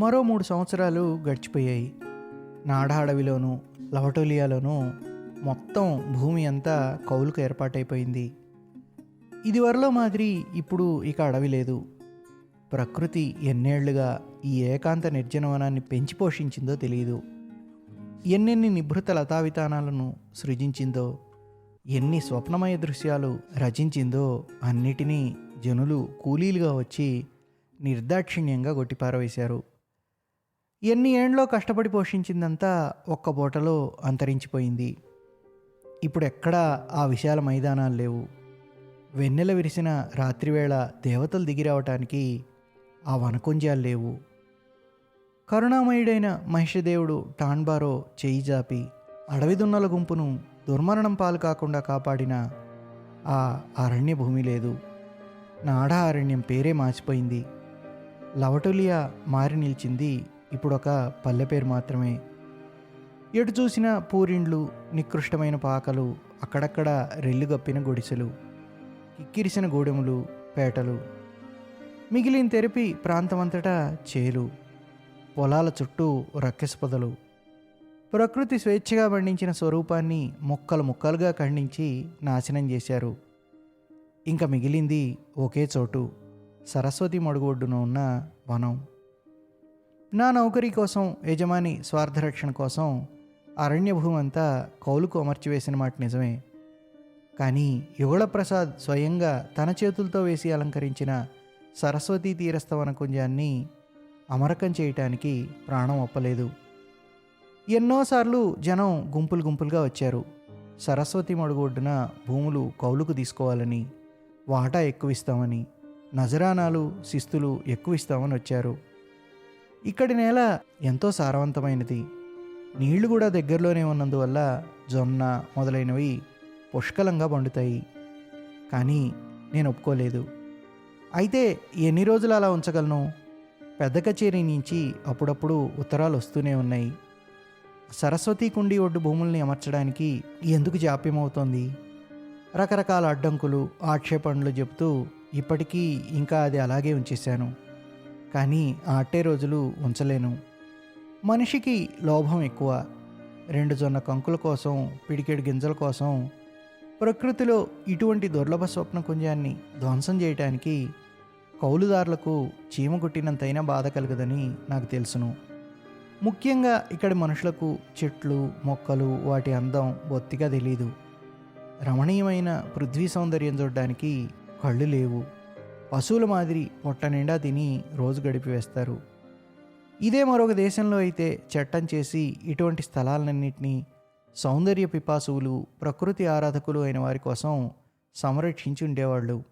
మరో మూడు సంవత్సరాలు గడిచిపోయాయి. నాడా అడవిలోనూ లవటోలియాలోనూ మొత్తం భూమి అంతా కౌలుకు ఏర్పాటైపోయింది. ఇదివరలో మాదిరి ఇప్పుడు ఇక అడవి లేదు. ప్రకృతి ఎన్నేళ్ళుగా ఈ ఏకాంత నిర్జనవనాన్ని పెంచి పోషించిందో తెలియదు. ఎన్నెన్ని నిభృత లతావితానాలను సృజించిందో ఎన్ని స్వప్నమయ దృశ్యాలు రచించిందో అన్నిటినీ జనులు కూలీలుగా వచ్చి నిర్దాక్షిణ్యంగా కొట్టిపారవేశారు ఎన్ని ఏండ్లో కష్టపడి పోషించిందంతా ఒక్క బోటలో అంతరించిపోయింది. ఇప్పుడు ఎక్కడా ఆ విశాల మైదానాలు లేవు. వెన్నెల విరిసిన రాత్రివేళ దేవతలు దిగిరావటానికి ఆ వనకుంజాలు లేవు. కరుణామయుడైన మహిషదేవుడు టాన్బారో చేయి జాపి అడవి దున్నల గుంపును దుర్మరణం పాలు కాకుండా కాపాడిన ఆ అరణ్య భూమి లేదు. నాడా అరణ్యం పేరే మార్చిపోయింది లవటులియా మారి నిలిచింది ఇప్పుడు ఒక పల్లె పేరు మాత్రమే. ఎటు చూసిన పూరిండ్లు నికృష్టమైన పాకలు అక్కడక్కడ రెల్లుగప్పిన గుడిసెలు కిక్కిరిసిన గూడెములు పేటలు. మిగిలిన తెరిపి ప్రాంతమంతటా చేలు పొలాల చుట్టూ రక్కెసపదలు ప్రకృతి స్వేచ్ఛగా పండించిన స్వరూపాన్ని ముక్కలు ముక్కలుగా ఖండించి నాశనం చేశారు. ఇంకా మిగిలింది ఒకే చోటు సరస్వతి మడుగొడ్డున ఉన్న వనం. నా నౌకరీ కోసం యజమాని స్వార్థరక్షణ కోసం అరణ్య భూమంతా అంతా కౌలుకు అమర్చివేసిన మాట నిజమే. కానీ యుగళప్రసాద్ స్వయంగా తన చేతులతో వేసి అలంకరించిన సరస్వతీ తీరస్థ వనకుంజాన్ని అమరకం చేయటానికి ప్రాణం ఒప్పలేదు. ఎన్నోసార్లు జనం గుంపులు గుంపులుగా వచ్చారు. సరస్వతి మడుగొడ్డున భూములు కౌలుకు తీసుకోవాలని వాటా ఎక్కువ ఇస్తామని నజరానాలు శిస్తులు ఎక్కువ ఇస్తామని వచ్చారు. ఇక్కడి నేల ఎంతో సారవంతమైనది. నీళ్ళు కూడా దగ్గరలోనే ఉన్నందువల్ల జొన్న మొదలైనవి పుష్కలంగా పండుతాయి. కానీ నేను ఒప్పుకోలేదు. అయితే ఎన్ని రోజులు అలా ఉంచగలను? పెద్ద కచేరీ నుంచి అప్పుడప్పుడు ఉత్తరాలు వస్తూనే ఉన్నాయి. సరస్వతి కుండి ఒడ్డు భూముల్ని అమర్చడానికి ఎందుకు జాప్యమవుతోంది? రకరకాల అడ్డంకులు ఆక్షేపణలు చెబుతూ ఇప్పటికీ ఇంకా అది అలాగే ఉంచేశాను. కానీ ఆటే అట్టే రోజులు ఉంచలేను. మనిషికి లోభం ఎక్కువ. రెండు జొన్న కంకుల కోసం పిడికెడు గింజల కోసం ప్రకృతిలో ఇటువంటి దుర్లభ స్వప్న కుంజాన్ని ధ్వంసం చేయటానికి కౌలుదారులకు చీమ కొట్టినంతైనా బాధ కలగదని నాకు తెలుసును. ముఖ్యంగా ఇక్కడి మనుషులకు చెట్లు మొక్కలు వాటి అందం బొత్తిగా తెలీదు. రమణీయమైన పృథ్వీ సౌందర్యం చూడడానికి కళ్ళు లేవు. పశువుల మాదిరి పొట్ట నిండా తిని రోజు గడిపివేస్తారు ఇదే మరొక దేశంలో అయితే చట్టం చేసి ఇటువంటి స్థలాలన్నింటినీ సౌందర్య పిపాసువులు ప్రకృతి ఆరాధకులు అయిన వారి కోసం సంరక్షించి ఉండేవాళ్ళు.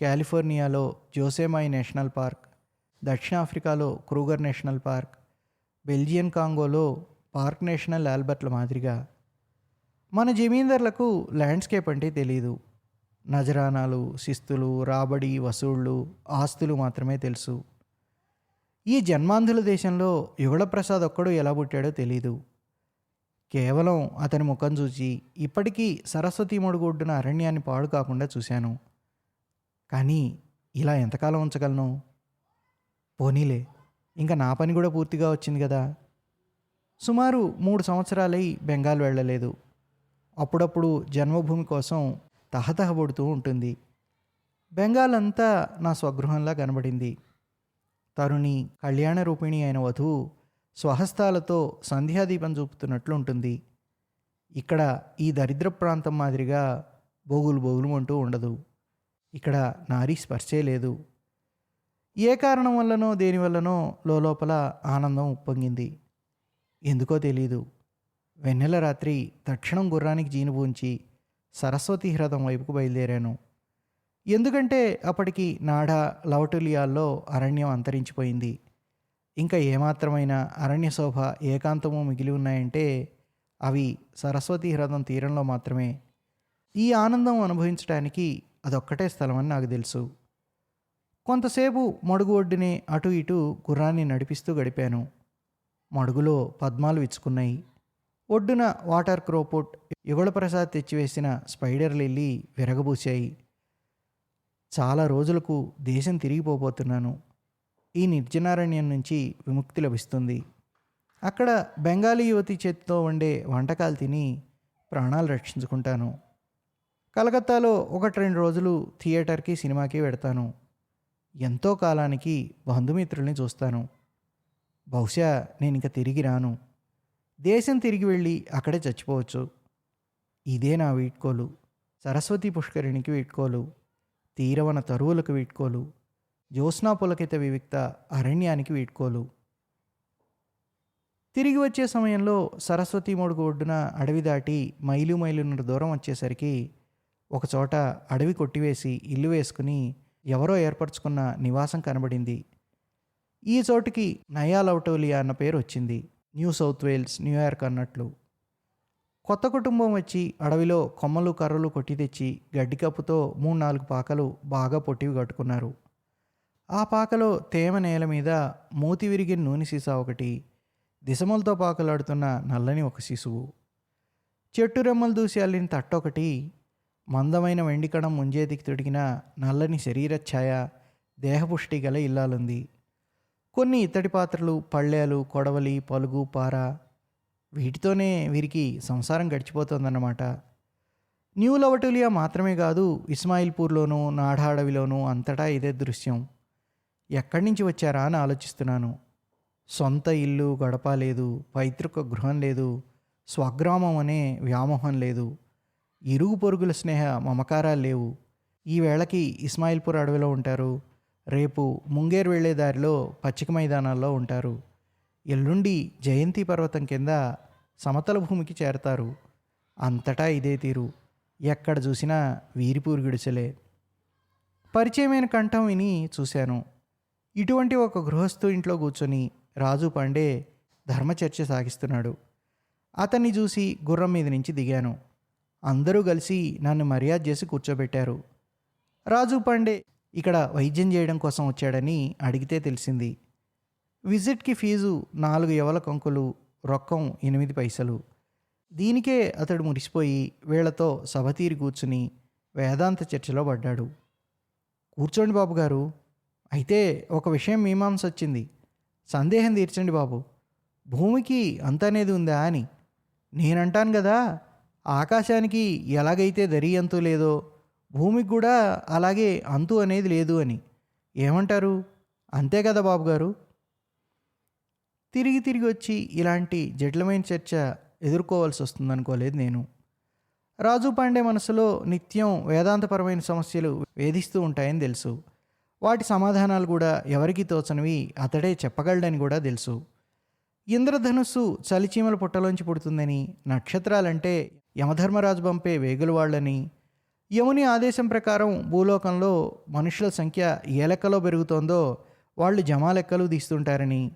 కాలిఫోర్నియాలో జోసేమాయి నేషనల్ పార్క్ దక్షిణాఫ్రికాలో క్రూగర్ నేషనల్ పార్క్ బెల్జియన్ కాంగోలో పార్క్ నేషనల్ ఆల్బర్ట్ల మాదిరిగా. మన జమీందార్లకు ల్యాండ్స్కేప్ అంటే తెలియదు నజరానాలు శిస్తులు రాబడి వసూళ్ళు ఆస్తులు మాత్రమే తెలుసు. ఈ జన్మాంధుల దేశంలో యుగళప్రసాద్ ఒక్కడు ఎలా పుట్టాడో తెలీదు. కేవలం అతని ముఖం చూసి ఇప్పటికీ సరస్వతి మడుగొడ్డున అరణ్యాన్ని పాడు కాకుండా చూశాను. కానీ ఇలా ఎంతకాలం ఉంచగలను? పోనీలే ఇంకా నా పని కూడా పూర్తిగా వచ్చింది కదా. సుమారు మూడు సంవత్సరాలై బెంగాల్ వెళ్ళలేదు. అప్పుడప్పుడు జన్మభూమి కోసం తహతహపడుతూ ఉంటుంది. బెంగాల్ అంతా నా స్వగృహంలా కనబడింది. తరుణి కళ్యాణ రూపిణి అయిన వధువు స్వహస్తాలతో సంధ్యాదీపం చూపుతున్నట్లు ఉంటుంది ఇక్కడ ఈ దరిద్ర ప్రాంతం మాదిరిగా బోగులు బోగులు అంటూ ఉండదు. ఇక్కడ నారీ స్పర్శే లేదు. ఏ కారణం వల్లనో దేనివల్లనో లోపల ఆనందం ఉప్పొంగింది. ఎందుకో తెలీదు. వెన్నెల రాత్రి తక్షణం గుర్రానికి జీనుబూంచి సరస్వతి హ్రదం వైపుకు బయలుదేరాను. ఎందుకంటే అప్పటికి నాడా లవటులియాల్లో అరణ్యం అంతరించిపోయింది. ఇంకా ఏమాత్రమైన అరణ్య శోభ ఏకాంతము మిగిలి ఉన్నాయంటే అవి సరస్వతి హ్రదం తీరంలో మాత్రమే. ఈ ఆనందం అనుభవించడానికి అదొక్కటే స్థలమని నాకు తెలుసు. కొంతసేపు మడుగు ఒడ్డునే అటు ఇటు గుర్రాన్ని నడిపిస్తూ గడిపాను. మడుగులో పద్మాలు విచ్చుకున్నాయి. ఒడ్డున వాటర్ క్రోపుట్ యుగళప్రసాద్ తెచ్చివేసిన స్పైడర్ లిల్లీ విరగబూశాయి. చాలా రోజులకు దేశం తిరిగిపోబోతున్నాను. ఈ నిర్జనారణ్యం నుంచి విముక్తి లభిస్తుంది. అక్కడ బెంగాలీ యువతి చేతితో వండే వంటకాలు తిని ప్రాణాలు రక్షించుకుంటాను. కలకత్తాలో ఒకటి రెండు రోజులు థియేటర్కి సినిమాకి వెడతాను. ఎంతో కాలానికి బంధుమిత్రుల్ని చూస్తాను. బహుశా నేను ఇంక తిరిగి రాను. దేశం తిరిగి వెళ్ళి అక్కడే చచ్చిపోవచ్చు. ఇదే నా వీడ్కోలు. సరస్వతి పుష్కరిణికి వీడ్కోలు. తీరవన తరువులకు వీడ్కోలు. జ్యోత్స్నా పులకిత వివిక్త అరణ్యానికి వీడ్కోలు. తిరిగి వచ్చే సమయంలో సరస్వతి మొడుగు ఒడ్డున అడవి దాటి మైలు మైలున్నర దూరం వచ్చేసరికి ఒకచోట అడవి కొట్టివేసి ఇల్లు వేసుకుని ఎవరో ఏర్పరచుకున్న నివాసం కనబడింది. ఈ చోటుకి నయా లౌటోలియా అన్న పేరు వచ్చింది. న్యూ సౌత్ వేల్స్ న్యూయార్క్ అన్నట్లు. కొత్త కుటుంబం వచ్చి అడవిలో కొమ్మలు కర్రలు కొట్టి తెచ్చి గడ్డి కప్పుతో మూడు నాలుగు పాకలు బాగా పొట్టివి కట్టుకున్నారు. ఆ పాకలో తేమ నేల మీద మూతి విరిగిన నూనె సీసా ఒకటి దిశమలతో పాకలాడుతున్న నల్లని ఒక శిశువు. చెట్టు రెమ్మలు దూసి అల్లిన తట్టొకటి మందమైన వెండికణం ముంజేతికి తొడిగిన నల్లని శరీర ఛాయ దేహపుష్టి గల ఇల్లాలుంది. కొన్ని ఇత్తడి పాత్రలు పళ్ళేలు కొడవలి పలుగు పార వీటితోనే వీరికి సంసారం గడిచిపోతుందన్నమాట. న్యూ లవటులియా మాత్రమే కాదు ఇస్మాయిల్పూర్లోనూ నాడాడవిలోనూ అంతటా ఇదే దృశ్యం. ఎక్కడి నుంచి వచ్చారా అని ఆలోచిస్తున్నాను. సొంత ఇల్లు గడప లేదు పైతృక గృహం లేదు స్వగ్రామం అనే వ్యామోహం లేదు ఇరుగు పొరుగుల స్నేహ మమకారాలు లేవు. ఈ వేళకి ఇస్మాయిల్పూర్ అడవిలో ఉంటారు. రేపు ముంగేర్ వెళ్ళే దారిలో పచ్చిక మైదానాల్లో ఉంటారు. ఎల్లుండి జయంతి పర్వతం కింద సమతల భూమికి చేరతారు. అంతటా ఇదే తీరు. ఎక్కడ చూసినా వీరిపూరి గుడిసెలే. పరిచయమైన కంఠం విని చూశాను. ఇటువంటి ఒక గృహస్థు ఇంట్లో కూర్చొని రాజు పాండే ధర్మచర్చ సాగిస్తున్నాడు. అతన్ని చూసి గుర్రం మీద నుంచి దిగాను. అందరూ కలిసి నన్ను మర్యాద చేసి కూర్చోబెట్టారు. రాజు పాండే ఇక్కడ వైద్యం చేయడం కోసం వచ్చాడని అడిగితే తెలిసింది. విజిట్కి ఫీజు నాలుగు యవల కంకులు రొక్కం ఎనిమిది పైసలు. దీనికే అతడు మురిసిపోయి వీళ్ళతో సభ తీరి కూర్చుని వేదాంత చర్చలో పడ్డాడు. కూర్చోండి బాబు గారు. అయితే ఒక విషయం మీమాంస వచ్చింది. సందేహం తీర్చండి బాబు. భూమికి అంత అనేది ఉందా అని. నేనంటాను కదా ఆకాశానికి ఎలాగైతే దరి అంతు లేదో భూమికి కూడా అలాగే అంతు అనేది లేదు అని. ఏమంటారు? అంతే కదా బాబు గారు. తిరిగి తిరిగి వచ్చి ఇలాంటి జటిలమైన చర్చ ఎదుర్కోవాల్సి వస్తుందనుకోలేదు నేను. రాజు పాండే మనసులో నిత్యం వేదాంతపరమైన సమస్యలు వేధిస్తూ ఉంటాయని తెలుసు. వాటి సమాధానాలు కూడా ఎవరికి తోచనివి అతడే చెప్పగలడని కూడా తెలుసు. ఇంద్రధనుస్సు చలిచీమల పుట్టలోంచి పుడుతుందని నక్షత్రాలంటే యమధర్మరాజు పంపే వేగులు వాళ్ళని యముని ఆదేశం ప్రకారం భూలోకంలో మనుషుల సంఖ్య ఏ లెక్కలో పెరుగుతోందో వాళ్ళు జమా లెక్కలు తీస్తుంటారని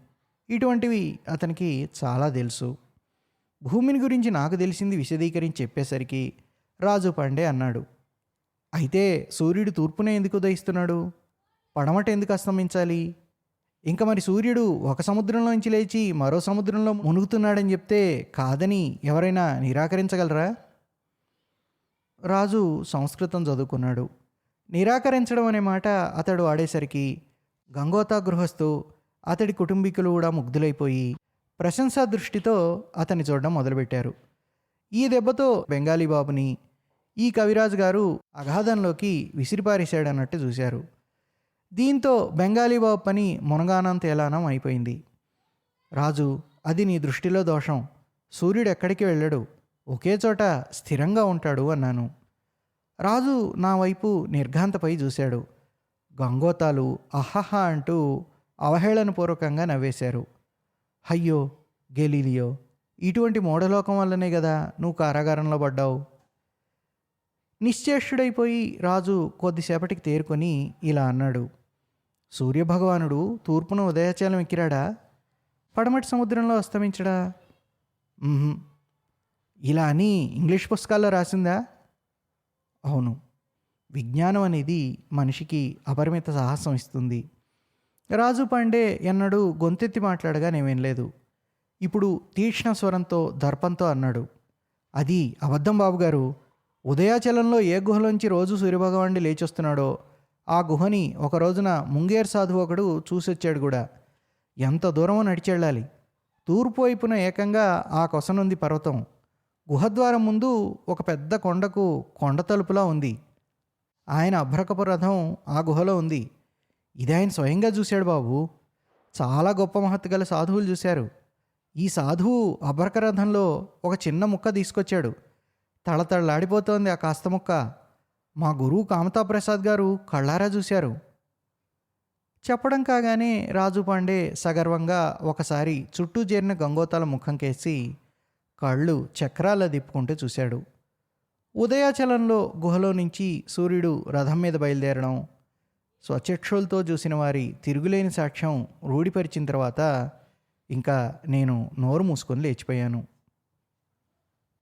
ఇటువంటివి అతనికి చాలా తెలుసు. భూమిని గురించి నాకు తెలిసింది విశదీకరించి చెప్పేసరికి రాజు పాండే అన్నాడు. అయితే సూర్యుడు తూర్పునే ఎందుకు ఉదయిస్తున్నాడు? పడమట ఎందుకు అస్తమించాలి? ఇంకా మరి సూర్యుడు ఒక సముద్రంలోంచి లేచి మరో సముద్రంలో మునుగుతున్నాడని చెప్తే కాదని ఎవరైనా నిరాకరించగలరా? రాజు సంస్కృతం చదువుకున్నాడు. నిరాకరించడం అనే మాట అతడు ఆడేసరికి గంగోతా గృహస్థు అతడి కుటుంబీకులు కూడా ముగ్ధులైపోయి ప్రశంసా దృష్టితో అతన్ని చూడడం మొదలుపెట్టారు. ఈ దెబ్బతో బెంగాలీ బాబుని ఈ కవిరాజు గారు అగాధంలోకి విసిరిపారేశాడన్నట్టు చూశారు. దీంతో బెంగాలీ బాబు పని మునగానం తేలానం అయిపోయింది. రాజు అది నీ దృష్టిలో దోషం. సూర్యుడు ఎక్కడికి వెళ్ళడు. ఒకే చోట స్థిరంగా ఉంటాడు అన్నాను. రాజు నా వైపు నిర్ఘాంతపై చూశాడు. గంగోతాలు అహహ అంటూ అవహేళనపూర్వకంగా నవ్వేశారు. అయ్యో గెలీలియో ఇటువంటి మూఢలోకం వల్లనే కదా నువ్వు కారాగారంలో పడ్డావు. నిశ్చేష్టుడైపోయి రాజు కొద్దిసేపటికి తేరుకొని ఇలా అన్నాడు సూర్యభగవానుడు తూర్పున ఉదయాచలం ఎక్కిరాడా? పడమటి సముద్రంలో అస్తమించడా? ఇలా అని ఇంగ్లీష్ పుస్తకాల్లో రాసిందా? అవును. విజ్ఞానం అనేది మనిషికి అపరిమిత సాహసం ఇస్తుంది. రాజు పాండే ఎన్నడూ గొంతెత్తి మాట్లాడగా నేమేం లేదు. ఇప్పుడు తీక్ష్ణ స్వరంతో దర్పంతో అన్నాడు. అది అబద్ధం బాబుగారు. ఉదయాచలంలో ఏ గుహలోంచి రోజు సూర్యభగవానుడి లేచొస్తున్నాడో ఆ గుహని ఒక రోజున ముంగేర్ సాధువు ఒకడు చూసొచ్చాడు కూడా. ఎంత దూరమో నడిచెళ్ళాలి. తూర్పు వైపున ఏకంగా ఆ కొసనుంది పర్వతం. గుహద్వారం ముందు ఒక పెద్ద కొండకు కొండ తలుపులా ఉంది. ఆయన అభ్రకపు రథం ఆ గుహలో ఉంది. ఇది ఆయన స్వయంగా చూశాడు బాబు. చాలా గొప్ప మహత్తు గల సాధువులు చూశారు. ఈ సాధువు అభ్రకరథంలో ఒక చిన్న ముక్క తీసుకొచ్చాడు. తళతళలాడిపోతోంది ఆ కాస్త ముక్క. మా గురువు కామతాప్రసాద్ గారు కళ్ళారా చూశారు. చెప్పడం కాగానే రాజు పాండే సగర్వంగా ఒకసారి చుట్టూ చేరిన గంగోతాల ముఖం కేసి కళ్ళు చక్రాల దిప్పుకుంటూ చూశాడు. ఉదయాచలంలో గుహలో నుంచి సూర్యుడు రథం మీద బయలుదేరడం స్వచక్షులతో చూసిన వారి తిరుగులేని సాక్ష్యం రూఢిపరిచిన తర్వాత ఇంకా నేను నోరు మూసుకొని లేచిపోయాను.